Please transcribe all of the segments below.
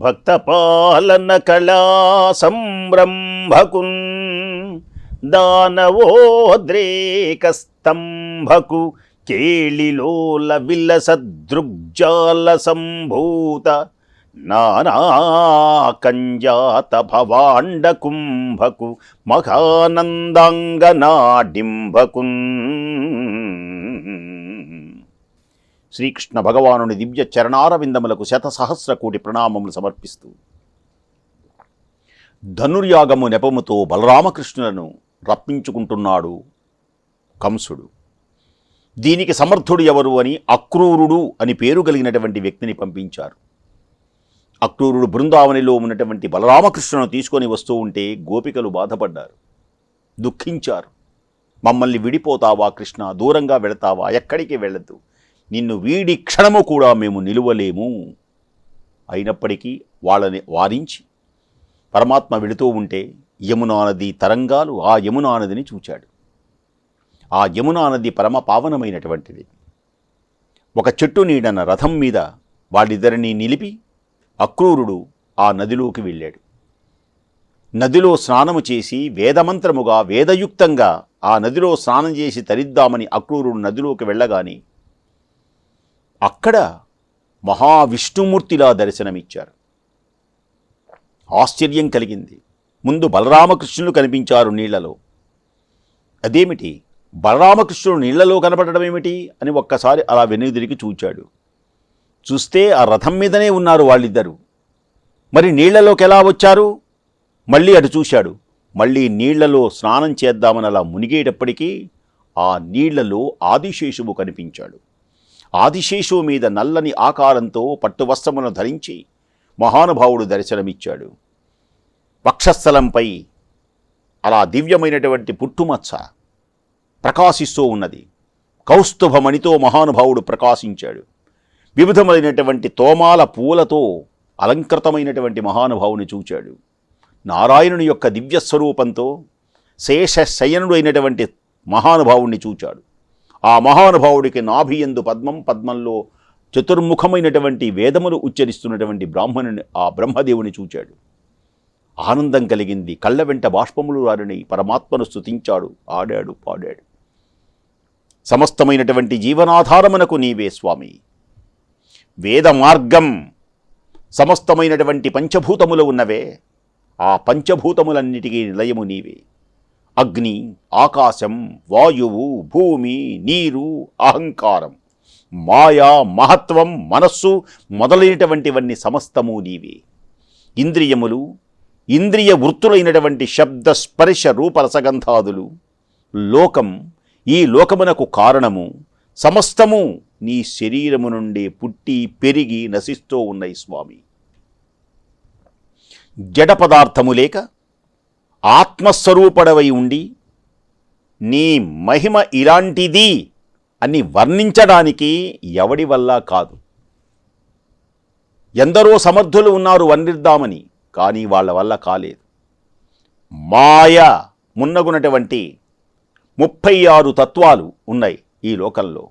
భక్తపాలన కళా సంరంభకున్ దానవోద్రేకస్తంభకు కేళిలోల విలసదృగ్జాల సంభూత నానాకంజాత భవాండ కుంభకు మహానందాంగనాడింభకున్ శ్రీకృష్ణ భగవానుని దివ్య చరణారవిందములకు శతసహస్ర కోటి ప్రణామములు సమర్పిస్తూ ధనుర్యాగము నెపముతో బలరామకృష్ణులను రప్పించుకుంటున్నాడు కంసుడు. దీనికి సమర్థుడు ఎవరు అని అక్రూరుడు అని పేరు కలిగినటువంటి వ్యక్తిని పంపించారు. అక్రూరుడు బృందావనిలో ఉన్నటువంటి బలరామకృష్ణను తీసుకొని వస్తూ ఉంటే గోపికలు బాధపడ్డారు. దుఃఖించారు. మమ్మల్ని విడిపోతావా కృష్ణ? దూరంగా వెళతావా? ఎక్కడికి వెళ్ళద్దు నిన్ను వీడి క్షణము కూడా మేము నిలువలేము. అయినప్పటికీ వాళ్ళని వారించి పరమాత్మ వెళుతూ ఉంటే యమునా నది తరంగాలు ఆ యమునా నదిని చూచాడు. ఆ యమునా నది పరమ పావనమైనటువంటిది. ఒక చెట్టు నీడన రథం మీద వాళ్ళిద్దరినీ నిలిపి అక్రూరుడు ఆ నదిలోకి వెళ్ళాడు. నదిలో స్నానము చేసి వేదమంత్రముగా వేదయుక్తంగా ఆ నదిలో స్నానం చేసి తరిద్దామని అక్రూరుడు నదిలోకి వెళ్ళగానే అక్కడ మహావిష్ణుమూర్తిలా దర్శనమిచ్చారు. ఆశ్చర్యం కలిగింది. ముందు బలరామకృష్ణులు కనిపించారు నీళ్ళలో. అదేమిటి? బలరామకృష్ణుడు నీళ్ళలో కనపడడం ఏమిటి అని ఒక్కసారి అలా వెనుదిరిగి చూచాడు. చూస్తే ఆ రథం మీదనే ఉన్నారు వాళ్ళిద్దరూ. మరి నీళ్ళలోకి ఎలా వచ్చారు? మళ్ళీ అటు చూశాడు. మళ్ళీ నీళ్ళలో స్నానం చేద్దామని అలా మునిగేటప్పటికీ ఆ నీళ్ళలో ఆదిశేషువు కనిపించాడు. ఆదిశేషువు మీద నల్లని ఆకారంతో పట్టువస్త్రమును ధరించి మహానుభావుడు దర్శనమిచ్చాడు. వక్షస్థలంపై అలా దివ్యమైనటువంటి పుట్టుమచ్చ ప్రకాశిస్తూ ఉన్నది. కౌస్తుభమణితో మహానుభావుడు ప్రకాశించాడు. వివిధమైనటువంటి తోమాల పూలతో అలంకృతమైనటువంటి మహానుభావుని చూచాడు. నారాయణుని యొక్క దివ్య స్వరూపంతో శేష శయనుడు అయినటువంటి మహానుభావుణ్ణి చూచాడు. ఆ మహానుభావుడికి నాభియందు పద్మం పద్మంలో చతుర్ముఖమైనటువంటి వేదములు ఉచ్చరిస్తున్నటువంటి బ్రాహ్మణుని ఆ బ్రహ్మదేవుని చూచాడు. ఆనందం కలిగింది. కళ్ళ వెంట బాష్పములు వారిని పరమాత్మను స్తుతించాడు ఆడాడు పాడాడు. సమస్తమైనటువంటి జీవనాధారమునకు నీవే స్వామి. వేద మార్గం సమస్తమైనటువంటి పంచభూతములు ఉన్నవే. ఆ పంచభూతములన్నిటికీ నిలయము నీవే. అగ్ని ఆకాశం వాయువు భూమి నీరు అహంకారం. మాయా మహత్వం మనస్సు మొదలైనటువంటివన్నీ సమస్తము నీవే. ఇంద్రియములు ఇంద్రియ వృత్తులైనటువంటి శబ్ద స్పర్శ రూపరసగంధాదులు లోకం ఈ లోకమునకు కారణము. సమస్తము నీ శరీరము నుండి పుట్టి పెరిగి నశిస్తూ ఉన్నాయి స్వామి. జడ పదార్థము లేక ఆత్మస్వరూపడవై ఉండి నీ మహిమ ఇలాంటిది అని వర్ణించడానికి ఎవడి వల్ల కాదు. ఎందరో సమర్థులు ఉన్నారు వర్ణిద్దామని కానీ వాళ్ళ వల్ల కాలేదు. మాయ మున్నగునటువంటి ముప్పై ఆరు తత్వాలు ఉన్నాయి ఈ లోకంలో.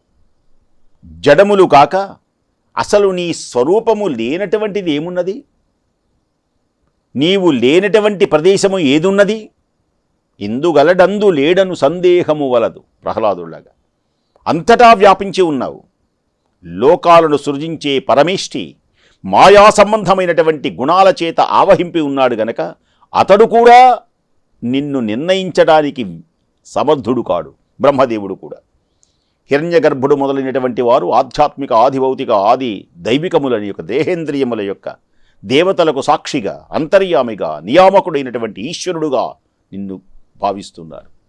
జడములు కాక అసలు నీ స్వరూపము లేనటువంటిది ఏమున్నది? నీవు లేనటువంటి ప్రదేశము ఏదున్నది? ఇందుగలడందు లేడను సందేహము వలదు ప్రహ్లాదులాగా. అంతటా వ్యాపించి ఉన్నావు. లోకాలను సృజించే పరమేష్టి మాయా సంబంధమైనటువంటి గుణాల చేత ఆవహింపి ఉన్నాడు గనక అతడు కూడా నిన్ను నిర్ణయించడానికి సమర్థుడు కాడు బ్రహ్మదేవుడు కూడా. హిరణ్యగర్భుడు మొదలైనటువంటి వారు ఆధ్యాత్మిక ఆదిభౌతిక ఆది దైవికములని యొక్క దేహేంద్రియముల యొక్క దేవతలకు సాక్షిగా అంతర్యామిగా నియామకుడైనటువంటి ఈశ్వరుడుగా నిన్ను భావిస్తున్నారు.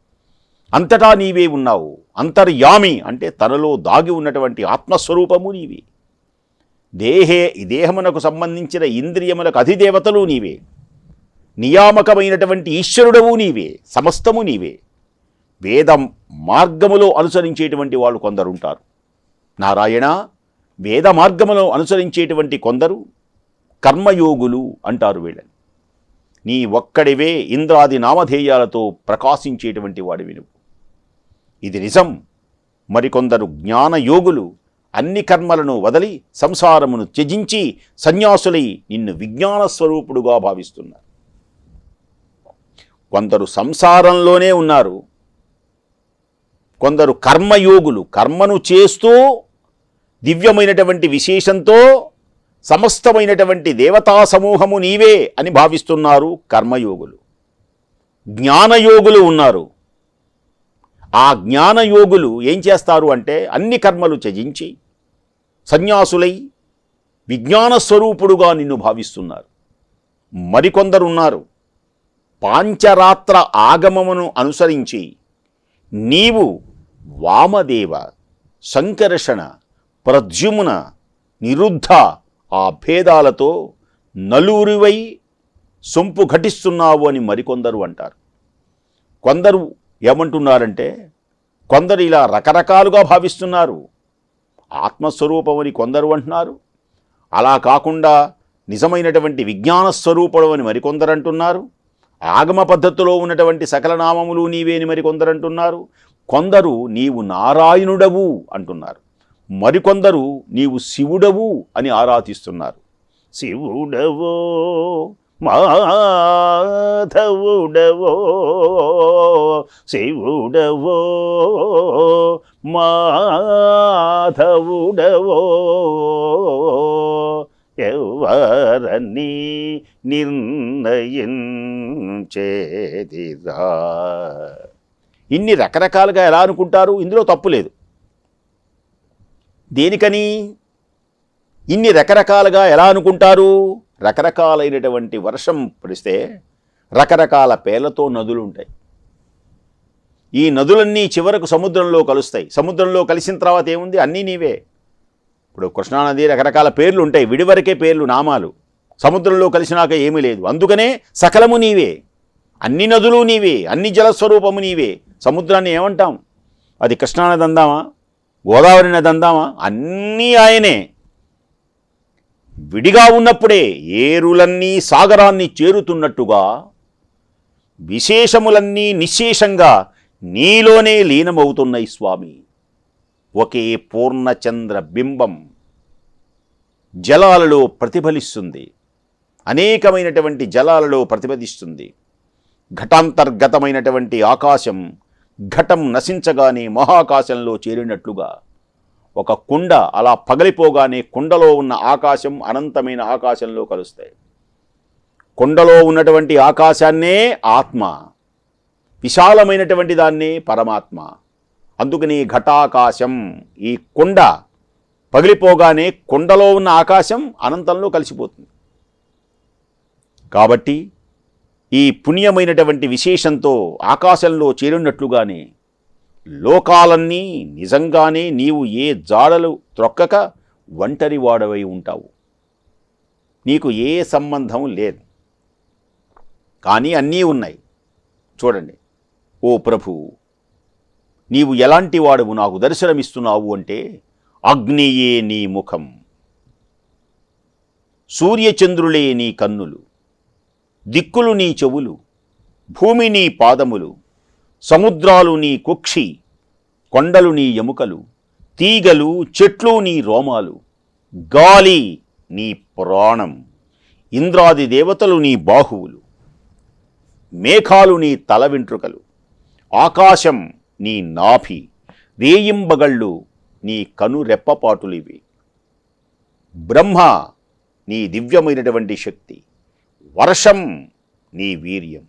అంతటా నీవే ఉన్నావు. అంతర్యామి అంటే తనలో దాగి ఉన్నటువంటి ఆత్మస్వరూపము నీవే. దేహే దేహమునకు సంబంధించిన ఇంద్రియములకు అధిదేవతలు నీవే. నియామకమైనటువంటి ఈశ్వరుడవు నీవే. సమస్తము నీవే. వేదం మార్గములో అనుసరించేటువంటి వాళ్ళు కొందరుంటారు. నారాయణ వేద మార్గములో అనుసరించేటువంటి కొందరు కర్మయోగులు అంటారు వీళ్ళని. నీ ఒక్కడివే ఇంద్రాది నామధేయాలతో ప్రకాశించేటువంటి వాడివి నువ్వు. ఇది నిజం. మరికొందరు జ్ఞానయోగులు అన్ని కర్మలను వదలి సంసారమును త్యజించి సన్యాసులై నిన్ను విజ్ఞాన స్వరూపుడుగా భావిస్తున్నారు. కొందరు సంసారంలోనే ఉన్నారు. కొందరు కర్మయోగులు కర్మను చేస్తూ దివ్యమైనటువంటి విశేషంతో సమస్తమైనటువంటి దేవతా సమూహము నీవే అని భావిస్తున్నారు కర్మయోగులు. జ్ఞానయోగులు ఉన్నారు. ఆ జ్ఞానయోగులు ఏం చేస్తారు అంటే అన్ని కర్మలు త్యజించి సన్యాసులై విజ్ఞాన స్వరూపుడుగా నిన్ను భావిస్తున్నారు. మరికొందరున్నారు. పాంచరాత్ర ఆగమమును అనుసరించి నీవు వామదేవ సంకర్షణ ప్రద్యుమ్న నిరుద్ధ ఆ భేదాలతో నలుగురివై సొంపు ఘటిస్తున్నావు అని మరికొందరు అంటారు. కొందరు ఏమంటున్నారంటే కొందరు ఇలా రకరకాలుగా భావిస్తున్నారు. ఆత్మస్వరూపమని కొందరు అంటున్నారు. అలా కాకుండా నిజమైనటువంటి విజ్ఞాన స్వరూపం అని మరికొందరు అంటున్నారు. ఆగమ పద్ధతిలో ఉన్నటువంటి సకల నామములు నీవేని మరికొందరు అంటున్నారు. కొందరు నీవు నారాయణుడవు అంటున్నారు. మరికొందరు నీవు శివుడవు అని ఆరాధిస్తున్నారు. శివుడవో మాధవుడవో శివుడవో మాధవుడవో ఎవరని నిర్ణయించేదిరా? ఇన్ని రకరకాలుగా ఎలా అనుకుంటారు? ఇందులో తప్పు లేదు. దేనికని? ఇన్ని రకరకాలుగా ఎలా అనుకుంటారు? రకరకాలైనటువంటి వర్షం పడిస్తే రకరకాల పేర్లతో నదులు ఉంటాయి. ఈ నదులన్నీ చివరకు సముద్రంలో కలుస్తాయి. సముద్రంలో కలిసిన తర్వాత ఏముంది? అన్నీ నీవే. ఇప్పుడు కృష్ణానది రకరకాల పేర్లు ఉంటాయి. విడివరకే పేర్లు నామాలు. సముద్రంలో కలిసినాక ఏమీ లేదు. అందుకనే సకలము నీవే. అన్ని నదులు నీవే. అన్ని జలస్వరూపము నీవే. సముద్రాన్ని ఏమంటాం? అది కృష్ణానది అందామా? గోదావరి నది అందామా అన్నీ ఆయనే. విడిగా ఉన్నప్పుడే ఏరులన్నీ సాగరాన్ని చేరుతున్నట్టుగా విశేషములన్నీ నిశ్శేషంగా నీలోనే లీనమవుతున్నాయి స్వామి. ఒకే పూర్ణచంద్ర బింబం జలాలలో ప్రతిఫలిస్తుంది. అనేకమైనటువంటి జలాలలో ప్రతిఫలిస్తుంది. ఘటాంతర్గతమైనటువంటి ఆకాశం ఘటం నశించగానే మహాకాశంలో చేరినట్లుగా. ఒక కుండ అలా పగలిపోగానే కుండలో ఉన్న ఆకాశం అనంతమైన ఆకాశంలో కలుస్తాయి. కుండలో ఉన్నటువంటి ఆకాశాన్నే ఆత్మ విశాలమైనటువంటి దాన్నే పరమాత్మ. అందుకని ఘటాకాశం ఈ కుండ పగిలిపోగానే కుండలో ఉన్న ఆకాశం అనంతంలో కలిసిపోతుంది. కాబట్టి ఈ పుణ్యమైనటువంటి విశేషంతో ఆకాశంలో చేరున్నట్లుగానే లోకాలన్నీ నిజంగానే నీవు ఏ జాడలు త్రొక్కక ఒంటరి వాడవై ఉంటావు. నీకు ఏ సంబంధం లేదు. కానీ అన్నీ ఉన్నాయి. చూడండి. ఓ ప్రభు నీవు ఎలాంటి వాడవు? నాకు దర్శనమిస్తున్నావు అంటే అగ్నియే నీ ముఖం. సూర్యచంద్రులే నీ కన్నులు. దిక్కులు నీ చెవులు భూమి నీ పాదములు సముద్రాలు నీ కుక్షి కొండలు నీ ఎముకలు తీగలు చెట్లు నీ రోమాలు గాలి నీ ప్రాణం ఇంద్రాది దేవతలు నీ బాహువులు మేఘాలు నీ తల వెంట్రుకలు ఆకాశం నీ నాభి రేయింబగళ్ళు నీ కనురెప్పపాటులివి. బ్రహ్మ నీ దివ్యమైనటువంటి శక్తి. వర్షం నీ వీర్యం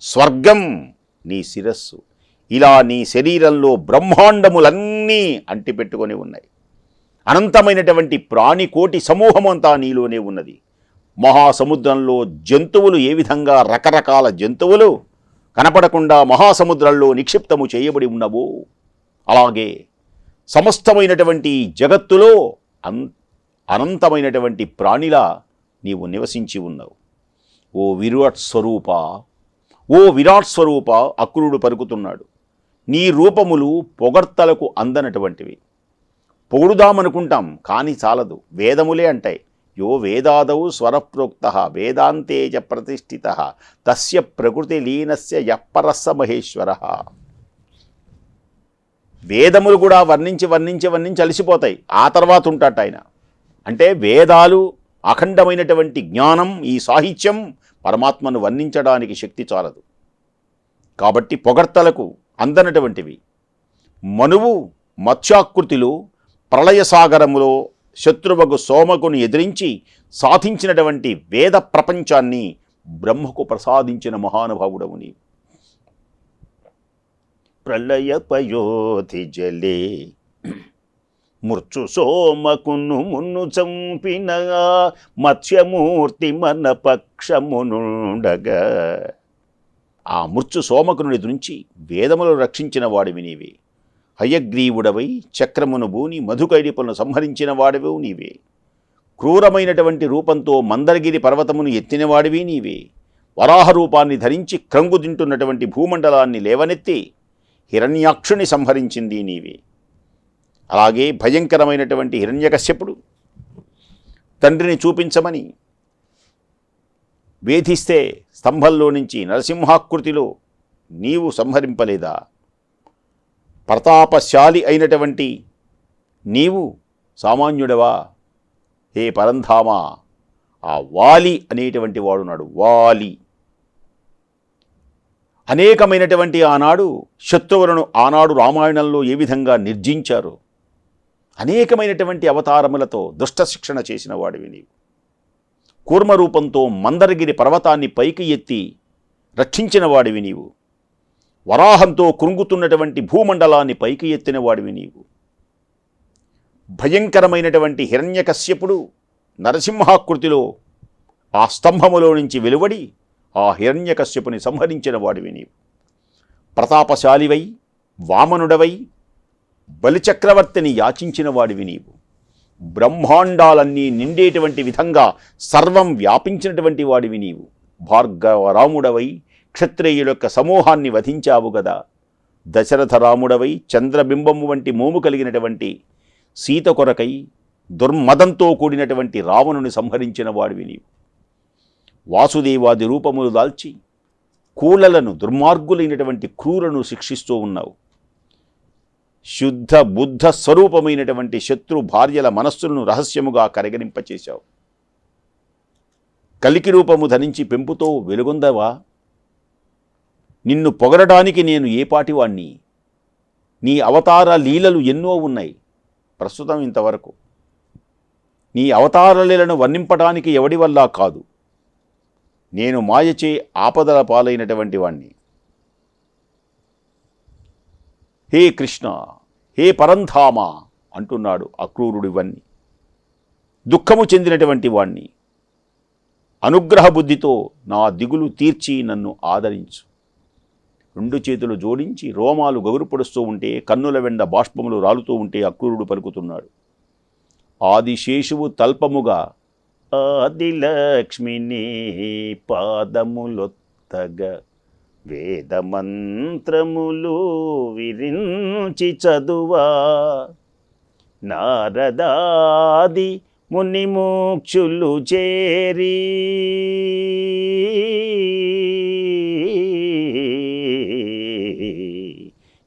స్వర్గం నీ శిరస్సు. ఇలా నీ శరీరంలో బ్రహ్మాండములన్నీ అంటిపెట్టుకొని ఉన్నాయి. అనంతమైనటువంటి ప్రాణికోటి అంతా నీలోనే ఉన్నది. మహాసముద్రంలో జంతువులు ఏ విధంగా రకరకాల జంతువులు కనపడకుండా మహాసముద్రంలో నిక్షిప్తము చేయబడి ఉన్నవో అలాగే సమస్తమైనటువంటి జగత్తులో అన్ అనంతమైనటువంటి ప్రాణిలా నీవు నివసించి ఉన్నావు. ఓ విరాట్ స్వరూప ఓ విరాట్ స్వరూప అక్రూరుడు పరుకుతున్నాడు. నీ రూపములు పొగడ్తలకు అందనటువంటివి. పొగుడుదామనుకుంటాం కానీ చాలదు. వేదములే అంటాయి. యో వేదాదౌ స్వరప్రోక్త వేదాంతేజ ప్రతిష్ఠిత తస్య ప్రకృతి లీనస్య యప్పరస్స మహేశ్వర. వేదములు కూడా వర్ణించి వర్ణించి వర్ణించి అలసిపోతాయి. ఆ తర్వాత ఉంటాట ఆయన. అంటే వేదాలు అఖండమైనటువంటి జ్ఞానం ఈ సాహిత్యం పరమాత్మను వర్ణించడానికి శక్తి చాలదు. కాబట్టి పొగడ్తలకు అందనటువంటివి. మనువు మత్స్యాకృతిలో ప్రళయసాగరములో శత్రువకు సోమకుని ఎదిరించి సాధించినటువంటి వేద ప్రపంచాన్ని బ్రహ్మకు ప్రసాదించిన మహానుభావుడవు నీవు. ప్రళయపయోధి జలే మృత్యు సోమకును మున్ను చంపిన మత్స్యమూర్తి మన పక్షమునుండగా. ఆ మృత్యు సోమకునుడి నుంచి వేదములు రక్షించిన వాడివి నీవే. హయగ్రీవుడవై చక్రమును బూని మధుకైడిపలను సంహరించిన వాడివే నీవే. క్రూరమైనటువంటి రూపంతో మందరగిరి పర్వతమును ఎత్తినవాడివి నీవే. వరాహ రూపాన్ని ధరించి క్రంగుదింటున్నటువంటి భూమండలాన్ని లేవనెత్తి హిరణ్యాక్షుని సంహరించింది నీవే. అలాగే భయంకరమైనటువంటి హిరణ్యకశ్యపుడు తండ్రిని చూపించమని వేధిస్తే స్తంభంలో నుంచి నరసింహాకృతిలో నీవు సంహరింపలేదా? ప్రతాపశాలి అయినటువంటి నీవు సామాన్యుడవా? హే పరంధామా ఆ వాలి అనేటువంటి వాడున్నాడు వాలి. అనేకమైనటువంటి ఆనాడు శత్రువులను ఆనాడు రామాయణంలో ఏ విధంగా నిర్జించారు అనేకమైనటువంటి అవతారములతో దుష్ట శిక్షణ చేసిన వాడివి నీవు. కూర్మరూపంతో మందరగిరి పర్వతాన్ని పైకి ఎత్తి రక్షించిన వాడివి నీవు. వరాహంతో కృంగుతున్నటువంటి భూమండలాన్ని పైకి ఎత్తిన వాడివి నీవు. భయంకరమైనటువంటి హిరణ్యకశ్యపుడు నరసింహాకృతిలో ఆ స్తంభములో నుంచి వెలువడి ఆ హిరణ్యకశ్యపుని సంహరించిన వాడివి నీవు. ప్రతాపశాలివై వామనుడవై బలిచక్రవర్తిని యాచించిన వాడివి నీవు. బ్రహ్మాండాలన్నీ నిండేటువంటి విధంగా సర్వం వ్యాపించినటువంటి వాడివి నీవు. భార్గవ రాముడవై క్షత్రియుల యొక్క సమూహాన్ని వధించావు గదా. దశరథ రాముడవై చంద్రబింబము వంటి మోము కలిగినటువంటి సీత కొరకై దుర్మదంతో కూడినటువంటి రావణుని సంహరించిన వాడివి నీవు. వాసుదేవాది రూపములు దాల్చి కూలలను దుర్మార్గులైనటువంటి క్రూరను శిక్షిస్తూ ఉన్నావు. శుద్ధ బుద్ధ స్వరూపమైనటువంటి శత్రు భార్యల మనస్సులను రహస్యముగా కరగనింపచేశావు కలికి రూపము ధరించి పెంపుతో వెలుగొందవా? నిన్ను పొగడటానికి నేను ఏపాటివాణ్ణి నీ అవతార లీలలు ఎన్నో ఉన్నాయి. ప్రస్తుతం ఇంతవరకు. నీ అవతార లీలను వర్ణింపడానికి ఎవడి వల్ల కాదు. నేను మాయచే ఆపదల పాలైనటువంటి వాణ్ణి. హే కృష్ణ! హే పరంధామ అంటున్నాడు అక్రూరుడు ఇవన్నీ. దుఃఖము చెందినటువంటి వాణ్ణి. అనుగ్రహ బుద్ధితో నా దిగులు తీర్చి నన్ను ఆదరించు. రెండు చేతులు జోడించి రోమాలు గగురుపడుస్తూ ఉంటే కన్నుల వెండ బాష్పములు రాలుతూ ఉంటే అక్రూరుడు పలుకుతున్నాడు. ఆదిశేషువు తల్పముగా ఆదిలక్ష్మిని పాదములొత్తగా వేదమంత్రములు విరించి చదువా. నారదాది మునిమోక్షులు చేరి.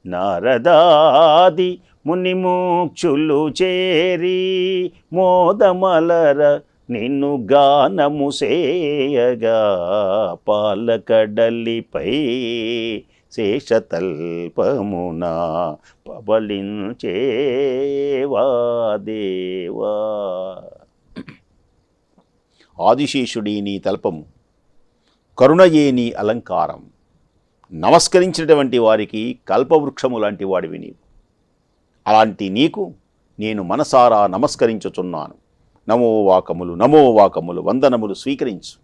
నారదాది మునిమోక్షులు చేరి. మోదమలర నిన్ను గానము సేయగా పాలకడలిపై శేషతల్పమున పబలించేవా దేవా. ఆదిశేషుడి నీ తల్పము కరుణయే నీ అలంకారం. నమస్కరించినటువంటి వారికి కల్పవృక్షము లాంటి వాడివి నీవు. అలాంటి నీకు నేను మనసారా నమస్కరించుచున్నాను. నమో వాకములు నమో వాకములు వందనములు స్వీకరించు.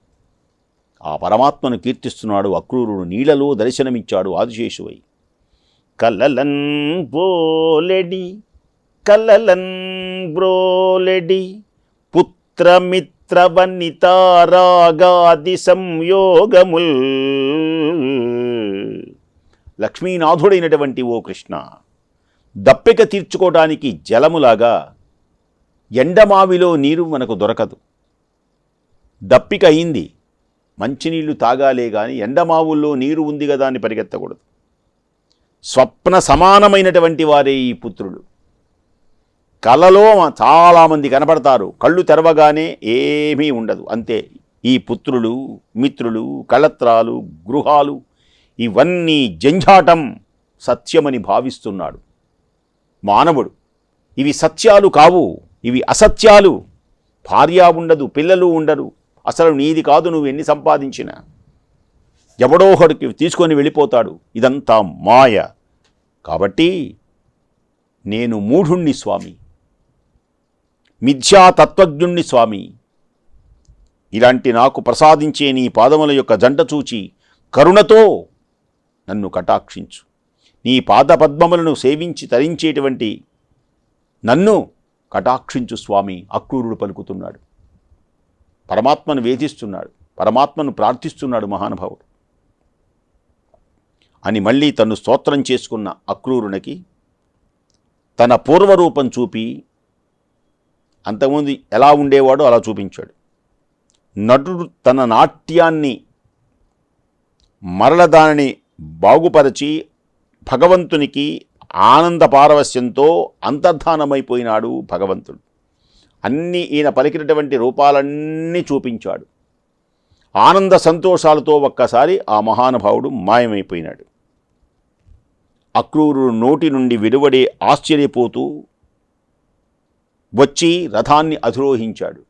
ఆ పరమాత్మను కీర్తిస్తున్నాడు అక్రూరుడు నీళ్ళలో దర్శనమిచ్చాడు ఆదిశేషువై. కలలన్ బోలెడి కలలన్ బ్రోలెడి పుత్రమిత్రవనితారాగాది సంయోగముల్. లక్ష్మీనాథుడైనటువంటి ఓ కృష్ణ దప్పిక తీర్చుకోవడానికి జలములాగా ఎండమావిలో నీరు మనకు దొరకదు. దప్పిక అయింది. మంచినీళ్ళు తాగాలే గాని ఎండమావుల్లో నీరు ఉంది కదా అని పరిగెత్తకూడదు. స్వప్న సమానమైనటువంటి వారే ఈ పుత్రులు. కలలో చాలామంది కనపడతారు. కళ్ళు తెరవగానే ఏమీ ఉండదు. అంతే. ఈ పుత్రులు మిత్రులు కళత్రాలు గృహాలు ఇవన్నీ జంఝాటం సత్యమని భావిస్తున్నాడు. మానవుడు. ఇవి సత్యాలు కావు. ఇవి అసత్యాలు. భార్య ఉండదు పిల్లలు ఉండరు. అసలు నీది కాదు నువ్వు ఎన్ని సంపాదించినా. ఎవడోహడికి తీసుకొని వెళ్ళిపోతాడు. ఇదంతా మాయ. కాబట్టి నేను మూఢుణ్ణి స్వామి. మిథ్యా తత్వజ్ఞుణ్ణి స్వామి. ఇలాంటి నాకు ప్రసాదించే నీ పాదముల యొక్క జంట చూచి కరుణతో నన్ను కటాక్షించు. నీ పాదపద్మములను సేవించి తరించేటువంటి నన్ను కటాక్షించు స్వామి అక్రూరుడు పలుకుతున్నాడు. పరమాత్మను వేధిస్తున్నాడు. పరమాత్మను ప్రార్థిస్తున్నాడు మహానుభావుడు. అని మళ్ళీ తను స్తోత్రం చేసుకున్న అక్రూరునికి తన పూర్వరూపం చూపి అంతకుముందు ఎలా ఉండేవాడో అలా చూపించాడు. నటుడు తన నాట్యాన్ని మరల దానిని బాగుపరచి భగవంతునికి ఆనంద పారవస్యంతో అంతర్ధానమైపోయినాడు భగవంతుడు. అన్ని ఈయన పలికినటువంటి రూపాలన్నీ చూపించాడు. ఆనంద సంతోషాలతో ఒక్కసారి ఆ మహానుభావుడు మాయమైపోయినాడు. అక్రూరుడు నోటి నుండి విడువడే ఆశ్చర్యపోతూ వచ్చి రథాన్ని అధిరోహించాడు.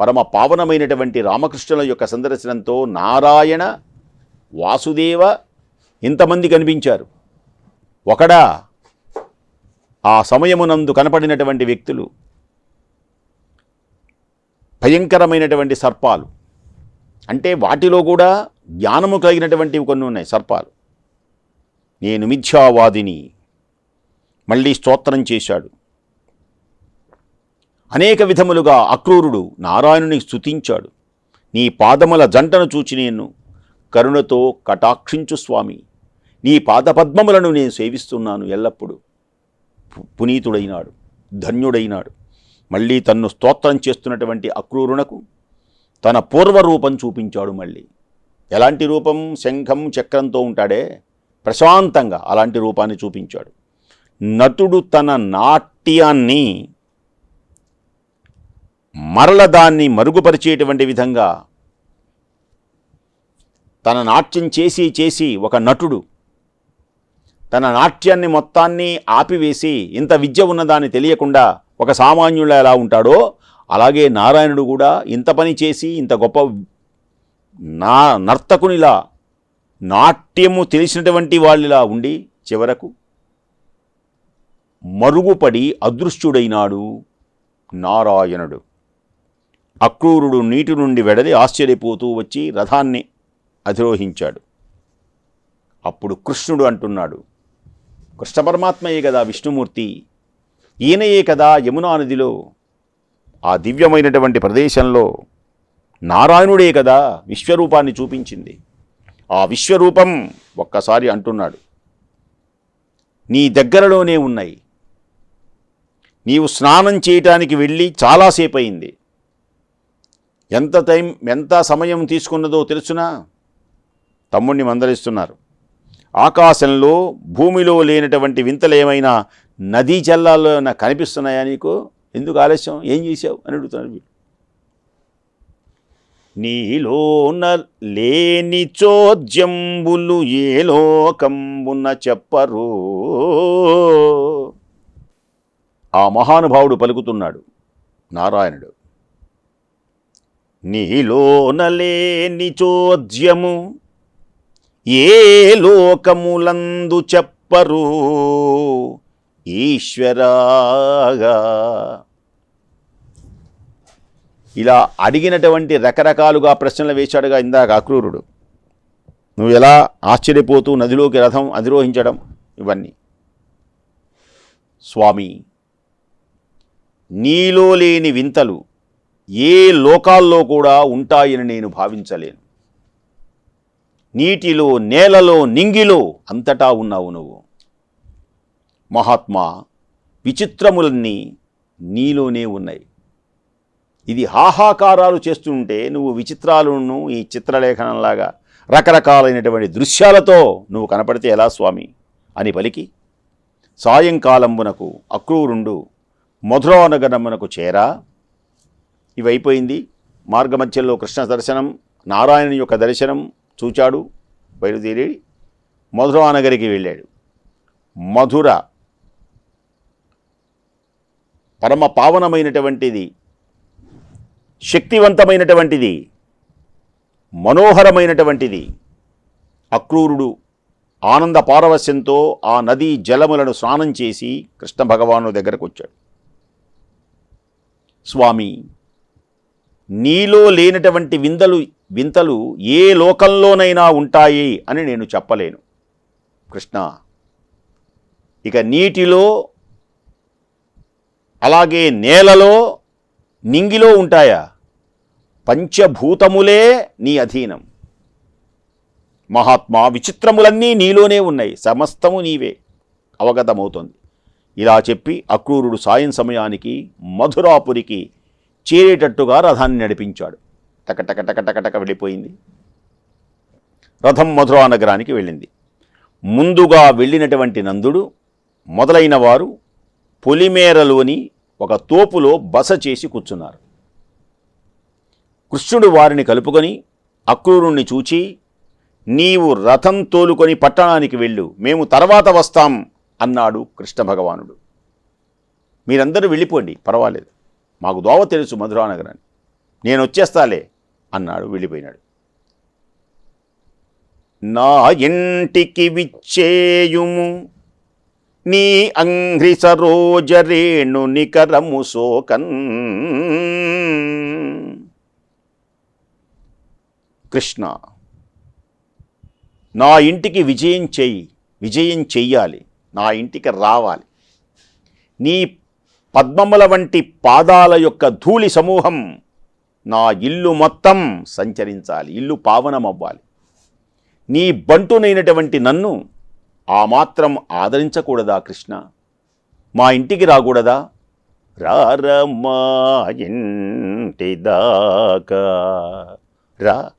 పరమ పావనమైనటువంటి రామకృష్ణుల యొక్క సందర్శనంతో నారాయణ వాసుదేవ ఇంతమంది కనిపించారు. ఒకడా ఆ సమయమునందు కనపడినటువంటి వ్యక్తులు భయంకరమైనటువంటి సర్పాలు. అంటే వాటిలో కూడా జ్ఞానము కలిగినటువంటివి కొన్ని ఉన్నాయి సర్పాలు. నేను మిథ్యావాదిని మళ్ళీ స్తోత్రం చేశాడు. అనేక విధములుగా అక్రూరుడు నారాయణుని స్తుతించాడు. నీ పాదముల జంటను చూచి నేను కరుణతో కటాక్షించు స్వామి. నీ పాదపద్మములను నేను సేవిస్తున్నాను ఎల్లప్పుడూ. పు- పునీతుడైనాడు ధన్యుడైనాడు. మళ్ళీ తన్ను స్తోత్రం చేస్తున్నటువంటి అక్రూరునకు తన పూర్వరూపం చూపించాడు మళ్ళీ. ఎలాంటి రూపం? శంఖం చక్రంతో ఉంటాడే. ప్రశాంతంగా అలాంటి రూపాన్ని చూపించాడు. నటుడు తన నాట్యాన్ని మరల దాన్ని మరుగుపరిచేటువంటి విధంగా తన నాట్యం చేసి చేసి ఒక నటుడు తన నాట్యాన్ని మొత్తాన్ని ఆపివేసి ఇంత విద్య ఉన్నదాన్ని తెలియకుండా ఒక సామాన్యుడు ఎలా ఉంటాడో అలాగే నారాయణుడు కూడా ఇంత పని చేసి ఇంత గొప్ప నా నర్తకునిలా నాట్యము తెలిసినటువంటి వాళ్ళిలా ఉండి చివరకు మరుగుపడి అదృశ్యుడైనాడు నారాయణుడు. అక్రూరుడు నీటి నుండి వెడలి ఆశ్చర్యపోతూ వచ్చి రథాన్ని అధిరోహించాడు. అప్పుడు కృష్ణుడు అంటున్నాడు కృష్ణ పరమాత్మయే కదా విష్ణుమూర్తి. ఈయనయే కదా యమునా నదిలో. ఆ దివ్యమైనటువంటి ప్రదేశంలో నారాయణుడే కదా విశ్వరూపాన్ని చూపించింది. ఆ విశ్వరూపం ఒక్కసారి అంటున్నాడు. నీ దగ్గరలోనే ఉన్నాయి. నీవు స్నానం చేయటానికి వెళ్ళి చాలాసేపు అయింది ఎంత టైం ఎంత సమయం తీసుకున్నదో తెలుసునా? తమ్ముణ్ణి మందలిస్తున్నారు. ఆకాశంలో భూమిలో లేనటువంటి వింతలు ఏమైనా నదీ జల్లాల్లో ఏమైనా కనిపిస్తున్నాయా నీకు? ఎందుకు ఆలస్యం? ఏం చేశావు? అని అడుగుతున్నాడు వీళ్ళు నీలోన లేని చోద్యంబులు ఏ లోకంబున చెప్పరు. ఆ మహానుభావుడు పలుకుతున్నాడు. నారాయణుడు. నీలోన లేని చోద్యము ఏ లోకములందు చెప్పరు? ఈశ్వరాగా. ఇలా అడిగినటువంటి రకరకాలుగా ప్రశ్నలు వేశాడుగా ఇందాక అక్రూరుడు. నువ్వు ఎలా ఆశ్చర్యపోతూ నదిలోకి రథం అధిరోహించడం? ఇవన్నీ. స్వామి నీలో లేని వింతలు ఏ లోకాల్లో కూడా ఉంటాయని నేను భావించలేను. నీటిలో నేలలో నింగిలో అంతటా ఉన్నావు నువ్వు. మహాత్మా విచిత్రములన్నీ నీలోనే ఉన్నాయి. ఇది హాహాకారాలు చేస్తుంటే నువ్వు విచిత్రాలను ఈ చిత్రలేఖనంలాగా రకరకాలైనటువంటి దృశ్యాలతో నువ్వు కనపడితే ఎలా స్వామి? అని పలికి. సాయంకాలంబునకు అక్రూరుండు మధురానగరమునకు చేరా. ఇవైపోయింది. మార్గమధ్యంలో కృష్ణ దర్శనం నారాయణ యొక్క దర్శనం చూచాడు బయలుదేరి మధురానగరికి వెళ్ళాడు. మధుర పరమ పావనమైనటువంటిది శక్తివంతమైనటువంటిది మనోహరమైనటువంటిది అక్రూరుడు ఆనంద పారవస్యంతో ఆ నదీ జలములను స్నానం చేసి కృష్ణ భగవాను దగ్గరకు వచ్చాడు స్వామి నీలో లేనటువంటి విందలు వింతలు ఏ లోకంలోనైనా ఉంటాయి అని నేను చెప్పలేను. కృష్ణ ఇక నీటిలో అలాగే నేలలో నింగిలో ఉంటాయా? పంచభూతములే నీ అధీనం. మహాత్మా విచిత్రములన్నీ నీలోనే ఉన్నాయి. సమస్తము నీవే. అవగతమవుతుంది. ఇలా చెప్పి అక్రూరుడు సాయం సమయానికి మధురాపురికి చేరేటట్టుగా రథాన్ని నడిపించాడు. టక టక టక టక టక వెళ్ళిపోయింది. రథం మధురా నగరానికి వెళ్ళింది. ముందుగా వెళ్ళినటువంటి నందుడు మొదలైన వారు పొలిమేరలోని ఒక తోపులో బస చేసి కూర్చున్నారు. కృష్ణుడు వారిని కలుపుకొని అక్రూరుణ్ణి చూచి నీవు రథం తోలుకొని పట్టణానికి వెళ్ళు మేము తర్వాత వస్తాం అన్నాడు కృష్ణ భగవానుడు. మీరందరూ వెళ్ళిపోండి పర్వాలేదు. మాకు దోవ తెలుసు మధురానగరాన్ని నేను వచ్చేస్తాలే అన్నాడు వెళ్ళిపోయినాడు. నా ఇంటికి విచ్చేయుము నీ అంగ్రి సరోజరేణు నికరము సోకన్ కృష్ణ నా ఇంటికి విజయం చెయ్యి విజయం చెయ్యాలి నా ఇంటికి రావాలి. నీ పద్మముల వంటి పాదాల యొక్క ధూళి సమూహం నా ఇల్లు మొత్తం సంచరించాలి ఇల్లు పావనమవ్వాలి. నీ బంటునైనటువంటి నన్ను ఆ మాత్రం ఆదరించకూడదా కృష్ణ? మా ఇంటికి రాకూడదా? రారమ్మా ఇంటి దాకా. రా.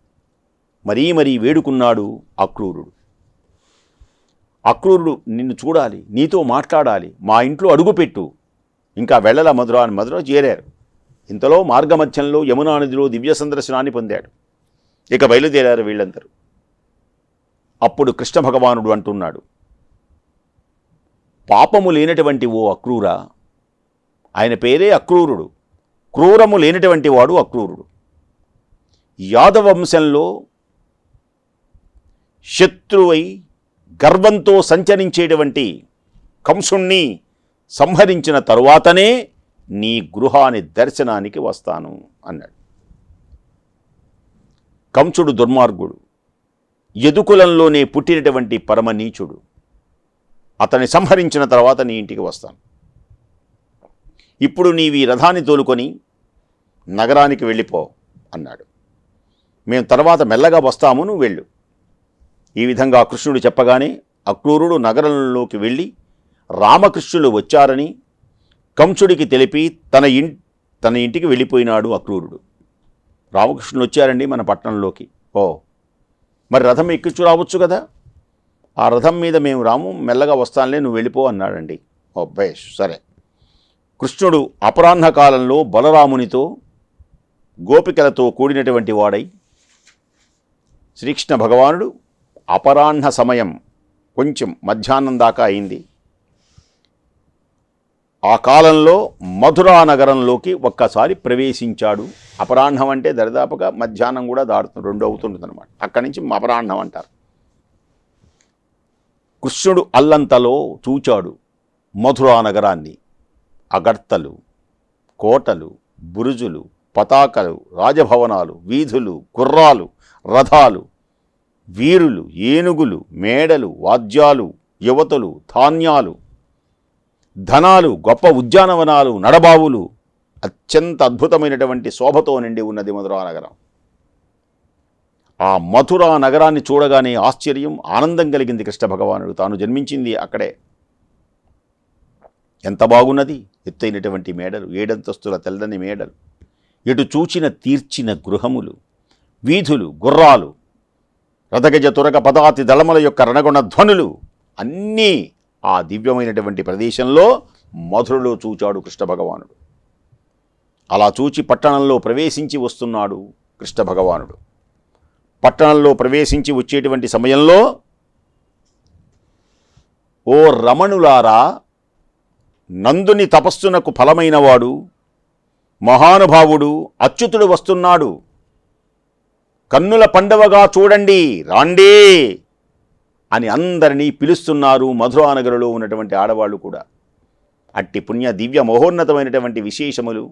మరీ మరీ వేడుకున్నాడు అక్రూరుడు. అక్రూరుడు నిన్ను చూడాలి నీతో మాట్లాడాలి మా ఇంట్లో అడుగుపెట్టు. ఇంకా వెళ్ళల మధుర అని మధుర చేరారు. ఇంతలో మార్గమధ్యంలో యమునా నదిలో దివ్య సందర్శనాన్ని పొందాడు. ఇక బయలుదేరారు వీళ్ళందరూ. అప్పుడు కృష్ణ భగవానుడు అంటున్నాడు పాపము లేనటువంటి ఓ అక్రూరా ఆయన పేరే అక్రూరుడు. క్రూరము లేనటువంటి వాడు అక్రూరుడు. యాదవ వంశంలో శత్రువై గర్వంతో సంచరించేటువంటి కంసుణ్ణి సంహరించిన తరువాతనే నీ గృహాని దర్శనానికి వస్తాను అన్నాడు. కంసుడు దుర్మార్గుడు యదుకులంలోనే పుట్టినటువంటి పరమనీచుడు అతన్ని సంహరించిన తర్వాత నీ ఇంటికి వస్తాను. ఇప్పుడు నీవి రథాన్ని తోలుకొని నగరానికి వెళ్ళిపో అన్నాడు. మేము తర్వాత మెల్లగా వస్తాము నువ్వు వెళ్ళు. ఈ విధంగా కృష్ణుడు చెప్పగానే అక్రూరుడు నగరంలోకి వెళ్ళి రామకృష్ణులు వచ్చారని కంసుడికి తెలిపి తన ఇం తన ఇంటికి వెళ్ళిపోయినాడు అక్రూరుడు. రామకృష్ణులు వచ్చారండి మన పట్టణంలోకి. ఓ మరి రథం ఎక్కించు రావచ్చు కదా? ఆ రథం మీద మేము రాము మెల్లగా వస్తానులే నువ్వు వెళ్ళిపో అన్నాడండి. ఓ సరే. కృష్ణుడు అపరాహ్న కాలంలో బలరామునితో గోపికలతో కూడినటువంటి వాడై శ్రీకృష్ణ భగవానుడు అపరాహ్న సమయం కొంచెం మధ్యాహ్నం దాకా అయింది. ఆ కాలంలో మధురా నగరంలోకి ఒక్కసారి ప్రవేశించాడు. అపరాహ్నం అంటే దరిదాపుగా మధ్యాహ్నం కూడా దాడుతుంది రెండు అవుతుంటుంది అనమాట అక్కడి నుంచి అపరాహ్నం అంటారు. కృష్ణుడు అల్లంతలో చూచాడు మధురా నగరాన్ని. అగర్తలు కోటలు బురుజులు పతాకలు రాజభవనాలు వీధులు గుర్రాలు రథాలు వీరులు ఏనుగులు మేడలు వాద్యాలు యువతలు ధాన్యాలు ధనాలు గొప్ప ఉద్యానవనాలు నడబావులు అత్యంత అద్భుతమైనటువంటి శోభతో నిండి ఉన్నది మధురా నగరం. ఆ మథురా నగరాన్ని చూడగానే ఆశ్చర్యం ఆనందం కలిగింది కృష్ణ భగవానుడు. తాను జన్మించింది అక్కడే. ఎంత బాగున్నది? ఎత్తైనటువంటి మేడలు ఏడంతస్తుల తెల్లని మేడలు ఎటు చూచిన తీర్చిన గృహములు వీధులు గుర్రాలు రథగజ తురగ పదాతి దళముల యొక్క రణగుణ ధ్వనులు అన్నీ ఆ దివ్యమైనటువంటి ప్రదేశంలో మధురలో చూచాడు కృష్ణ భగవానుడు. అలా చూచి పట్టణంలో ప్రవేశించి వస్తున్నాడు కృష్ణ భగవానుడు. పట్టణంలో ప్రవేశించి వచ్చేటువంటి సమయంలో ఓ రమణులారా నందుని తపస్సునకు ఫలమైనవాడు మహానుభావుడు అచ్యుతుడు వస్తున్నాడు. కన్నుల పండవగా చూడండి రాండే! అని అందరినీ పిలుస్తున్నారు మధురానగరులో ఉన్నటువంటి ఆడవాళ్ళు కూడా. అట్టి పుణ్య దివ్య మహోన్నతమైనటువంటి విశేషములు.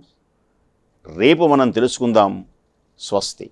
రేపు మనం తెలుసుకుందాం. స్వస్తి.